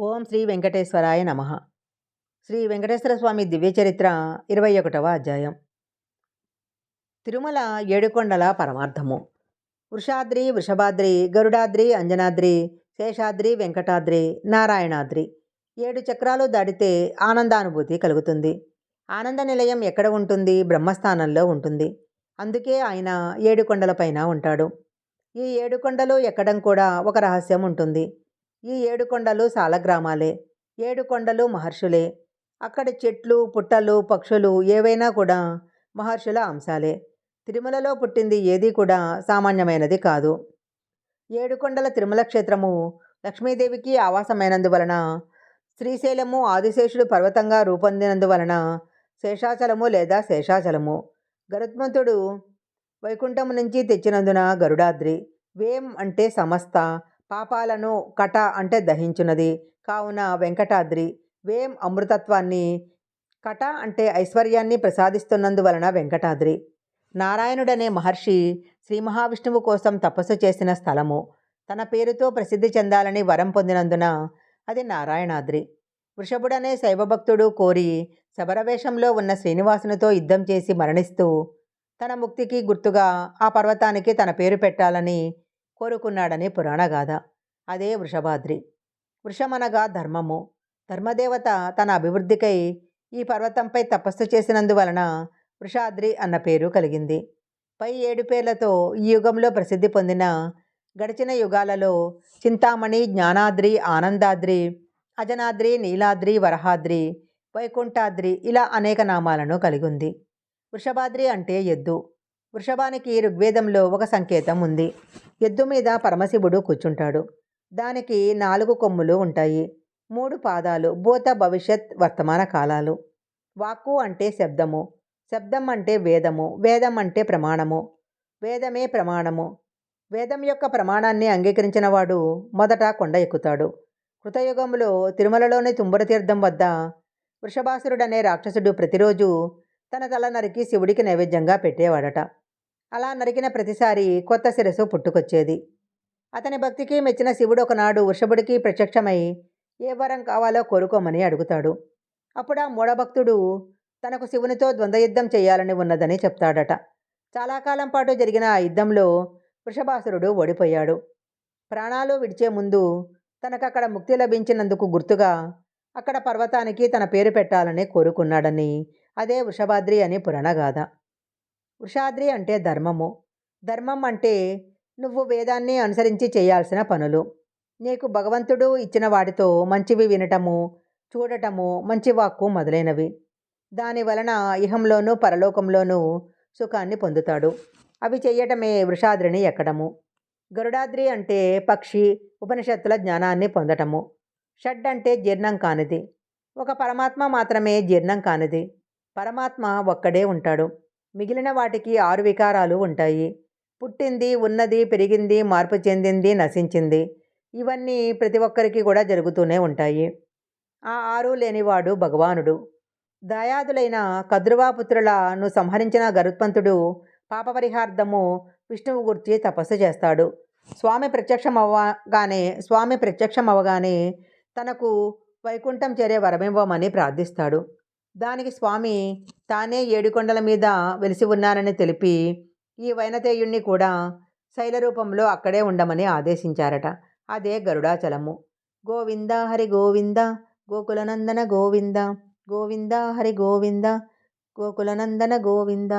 ఓం శ్రీ వెంకటేశ్వరాయ నమ. శ్రీ వెంకటేశ్వర స్వామి దివ్యచరిత్ర ఇరవై ఒకటవ అధ్యాయం. తిరుమల ఏడుకొండల పరమార్థము. వృషాద్రి వృషభాద్రి గరుడాద్రి అంజనాద్రి శేషాద్రి వెంకటాద్రి నారాయణాద్రి ఏడు చక్రాలు దాటితే ఆనందానుభూతి కలుగుతుంది. ఆనంద నిలయం ఎక్కడ ఉంటుంది? బ్రహ్మస్థానంలో ఉంటుంది. అందుకే ఆయన ఏడు కొండలపైన ఉంటాడు. ఈ ఏడు కొండలు ఎక్కడం కూడా ఒక రహస్యం ఉంటుంది. ఈ ఏడు కొండలు సాలగ్రామాలే ఏడు కొండలు మహర్షులే. అక్కడి చెట్లు పుట్టలు పక్షులు ఏవైనా కూడా మహర్షుల అంశాలే. తిరుమలలో పుట్టింది ఏదీ కూడా సామాన్యమైనది కాదు. ఏడుకొండల తిరుమల క్షేత్రము లక్ష్మీదేవికి ఆవాసమైనందువలన శ్రీశైలము ఆదిశేషుడు పర్వతంగా రూపొందినందువలన శేషాచలము లేదా శేషాచలము. గరుత్మంతుడు వైకుంఠము నుంచి తెచ్చినందున గరుడాద్రి. వేం అంటే సమస్త. పాపాలను కట అంటే దహించినది. కావున వెంకటాద్రి వేం అమృతత్వాన్ని కట అంటే ఐశ్వర్యాన్ని ప్రసాదిస్తున్నందువలన వెంకటాద్రి. నారాయణుడనే మహర్షి శ్రీ మహావిష్ణువు కోసం తపస్సు చేసిన స్థలము. తన పేరుతో ప్రసిద్ధి చెందాలని వరం పొందినందున అది నారాయణాద్రి. వృషభుడనే శైవభక్తుడు కోరి శబరవేషంలో ఉన్న శ్రీనివాసునితో యుద్ధం చేసి మరణిస్తూ తన ముక్తికి గుర్తుగా ఆ పర్వతానికి తన పేరు పెట్టాలని కోరుకున్నాడని పురాణగాథ అదే వృషభాద్రి. వృషమనగా ధర్మము. ధర్మదేవత తన అభివృద్ధికై ఈ పర్వతంపై తపస్సు చేసినందువలన వృషాద్రి అన్న పేరు కలిగింది. పై ఏడు పేర్లతో ఈ యుగంలో ప్రసిద్ధి పొందిన గడిచిన యుగాలలో చింతామణి జ్ఞానాద్రి ఆనందాద్రి అజనాద్రి నీలాద్రి వరహాద్రి వైకుంఠాద్రి ఇలా అనేక నామాలను కలిగి ఉంది వృషభాద్రి అంటే ఎద్దు. వృషభానికి ఋగ్వేదంలో ఒక సంకేతం ఉంది. ఎద్దు మీద పరమశివుడు కూర్చుంటాడు. దానికి నాలుగు కొమ్ములు ఉంటాయి. మూడు పాదాలు భూత భవిష్యత్ వర్తమాన కాలాలు. వాక్కు అంటే శబ్దము శబ్దం అంటే వేదము వేదం అంటే ప్రమాణము. వేదమే ప్రమాణము. వేదం యొక్క ప్రమాణాన్ని అంగీకరించినవాడు మొదట కొండ ఎక్కుతాడు. కృతయుగంలో తిరుమలలోని తుంబరతీర్థం వద్ద వృషభాసురుడనే రాక్షసుడు ప్రతిరోజు తన తల నరికి శివుడికి నైవేద్యంగా పెట్టేవాడట. అలా నరికిన ప్రతిసారి కొత్త శిరస్సు పుట్టుకొచ్చేది. అతని భక్తికి మెచ్చిన శివుడు ఒకనాడు వృషభుడికి ప్రత్యక్షమై ఏ వరం కావాలో కోరుకోమని అడుగుతాడు. అప్పుడు ఆ మూఢభక్తుడు తనకు శివునితో ద్వంద్వయుద్ధం చేయాలని ఉన్నదని చెప్తాడట. చాలా కాలం పాటు జరిగిన ఆ యుద్ధంలో వృషభాసురుడు ఓడిపోయాడు. ప్రాణాలు విడిచే ముందు తనకక్కడ ముక్తి లభించినందుకు గుర్తుగా అక్కడ పర్వతానికి తన పేరు పెట్టాలని కోరుకున్నాడని అదే వృషభాద్రి అని పురాణగాథ. వృషాద్రి అంటే ధర్మము. ధర్మం అంటే నువ్వు వేదాన్ని అనుసరించి చేయాల్సిన పనులు. నీకు భగవంతుడు ఇచ్చిన వాటితో మంచివి వినటము చూడటము మంచి వాక్కు మొదలైనవి. దాని వలన ఇహంలోనూ పరలోకంలోనూ సుఖాన్ని పొందుతాడు. అవి చేయటమే వృషాద్రిని ఎక్కడము. గరుడాద్రి అంటే పక్షి ఉపనిషత్తుల జ్ఞానాన్ని పొందటము. షడ్ అంటే జీర్ణం కానిది. ఒక పరమాత్మ మాత్రమే జీర్ణం కానిది. పరమాత్మ ఒక్కడే ఉంటాడు. మిగిలిన వాటికి ఆరు వికారాలు ఉంటాయి. పుట్టింది ఉన్నది పెరిగింది మార్పు చెందింది నశించింది. ఇవన్నీ ప్రతి ఒక్కరికి కూడా జరుగుతూనే ఉంటాయి. ఆ ఆరు లేనివాడు భగవానుడు. దయాదులైన కద్రువాపుత్రులను సంహరించిన గరుత్మంతుడు పాపపరిహార్థము విష్ణువు గురించి తపస్సు చేస్తాడు. స్వామి ప్రత్యక్షం అవ్వగానే స్వామి ప్రత్యక్షం అవ్వగానే తనకు వైకుంఠం చేరే వరమివ్వమని ప్రార్థిస్తాడు. దానికి స్వామి తానే ఏడుకొండల మీద వెలిసి ఉన్నానని తెలిపి ఈ వైనతేయుణ్ణి కూడా శైలరూపంలో అక్కడే ఉండమని ఆదేశించారట. అదే గరుడాచలము. గోవింద హరి గోవింద గోకులనందన గోవింద గోవింద హరి గోవింద గోకులనందన గోవింద.